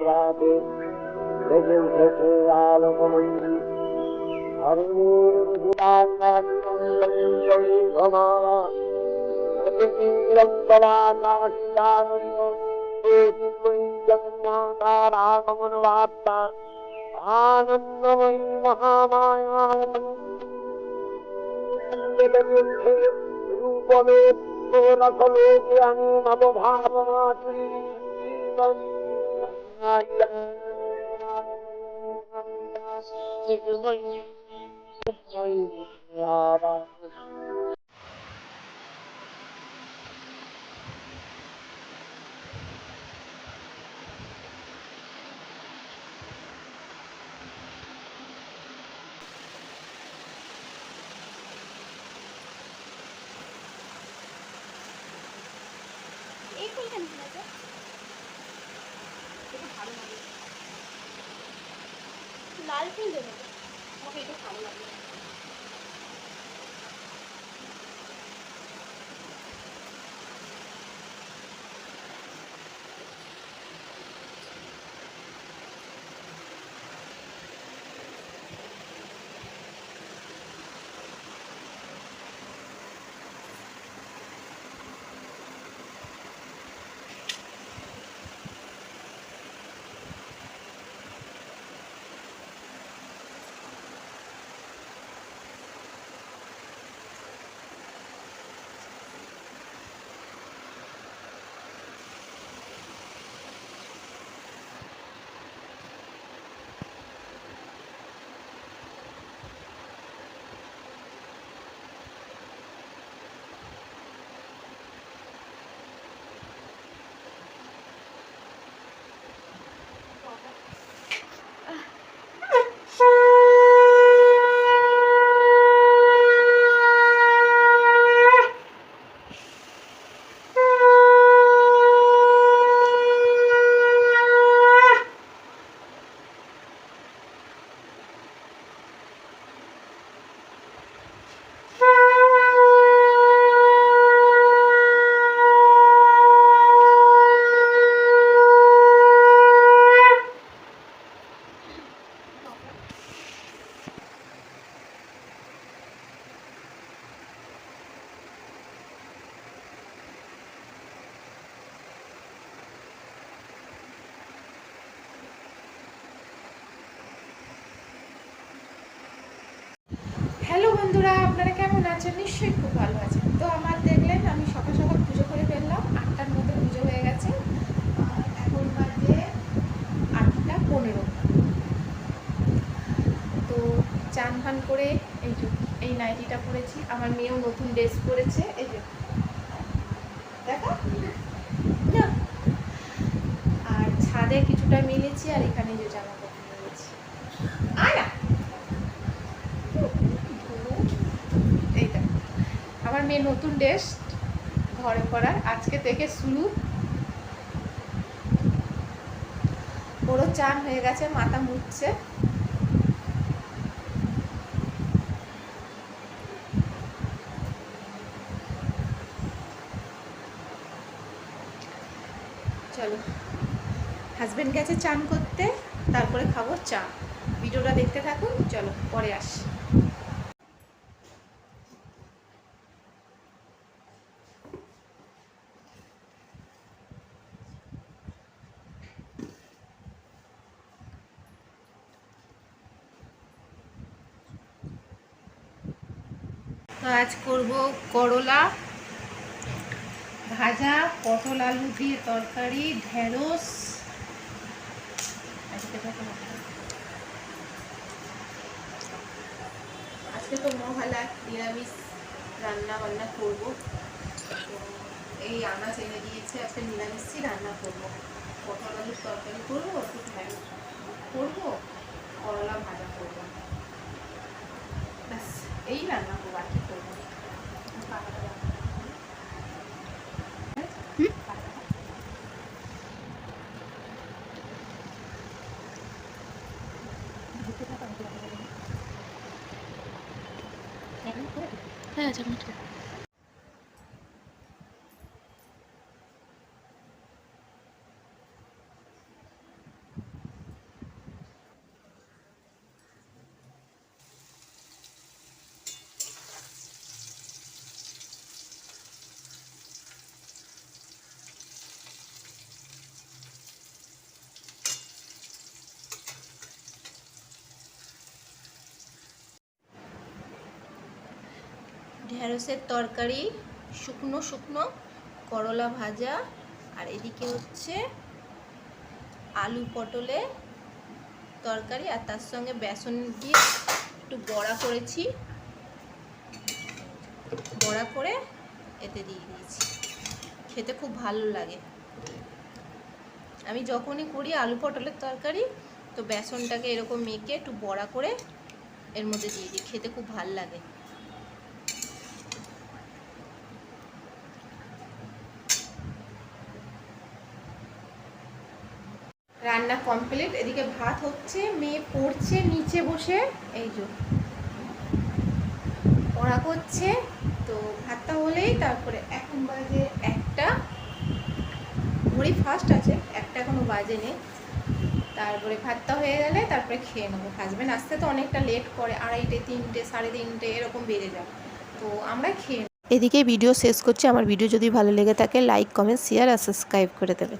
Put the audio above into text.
রাতে বেজে উঠেছে আলোকময়ী আগমন বার্তা আনন্দময়ী মহামায়া। নবভাবমাত্রী এই ফুলখানি কি আছে এটা ভালো লাগে লাল ফুল দেবো আমাকে এটা ভালো লাগে বন্ধুরা, আপনারা কেমন আছেন? নিশ্চয়ই খুব ভালো আছেন। তো আমার দেখলেন, আমি সকাল সকাল পুজো করে ফেললাম। আটটার মধ্যে পুজো হয়ে গেছে। এখন বাজে আটটা পনেরো। তো চান ফান করে এই যে, এই নাইটিটা পরেছি। আমার মেয়েও নতুন ড্রেস পরেছে। এই যে, দেখো। আর ছাদে কিছুটা মিলেছি, আর এখানে যে জামা কাপড় মিলেছি আয় না এই দেখ মেয়ে নতুন ড্রেস ঘরে পরার আজকে থেকে শুরু। ওরও চান হয়ে গেছে, মাথা মুছছে। চলো হাজবেন্ড গেছে চান করতে, তারপরে খাব চা। ভিডিওটা দেখতে থাকুন, চলো, পরে আসি। তো আজ করব করলা ভাজা, পটল আলু দিয়ে তরকারি, ঢেঁড়স। আজকে তো মহালা, নিরামিষ রান্না বান্না করব। এই আনাজ এনে দিয়েছে, আজকে নিরামিষই রান্না করব। পটল আলুর তরকারি করব, একটু ঢেঁড়স করব করলা ভাজা করব ব্যাস এই রান্না করব আর কি করব পাকাটা রান্না করব। পাকাটা। হ্যাঁ যেমন ঢেঁড়সের তরকারি, শুকনো শুকনো করলা ভাজা, আর এদিকে হচ্ছে আলু পটলে তরকারি, আর তার সঙ্গে বেসন দিয়ে একটু বড়া করেছি। বড়া করে এতে দিয়ে দিয়েছি। খেতে খুব ভালো লাগে। আমি যখনই করি আলু পটলের তরকারি, তো বেসনটাকে এরকম মেখে একটু বড়া করে এর মধ্যে দিয়ে দিই। খেতে খুব ভালো লাগে। রান্না কমপ্লিট এদিকে ভাত হচ্ছে, মেয়ে পড়ছে নিচে বসে। এই যে, পড়া করছে। তো ভাতটা হলেই তারপরে এখন বাজে একটা। ঘড়ি ফার্স্ট আছে, একটা এখনও বাজে নেই। তারপরে ভাতটা হয়ে গেলে তারপরে খেয়ে নেব। হাজব্যান্ড আসতে তো অনেকটা লেট করে, আড়াইটে, তিনটে, সাড়ে তিনটে, এরকম বেড়ে যায়। তো আমরা খেয়ে এদিকে ভিডিও শেষ করছি। আমার ভিডিও যদি ভালো লেগে থাকে লাইক কমেন্ট শেয়ার আর সাবস্ক্রাইব করে দেবে।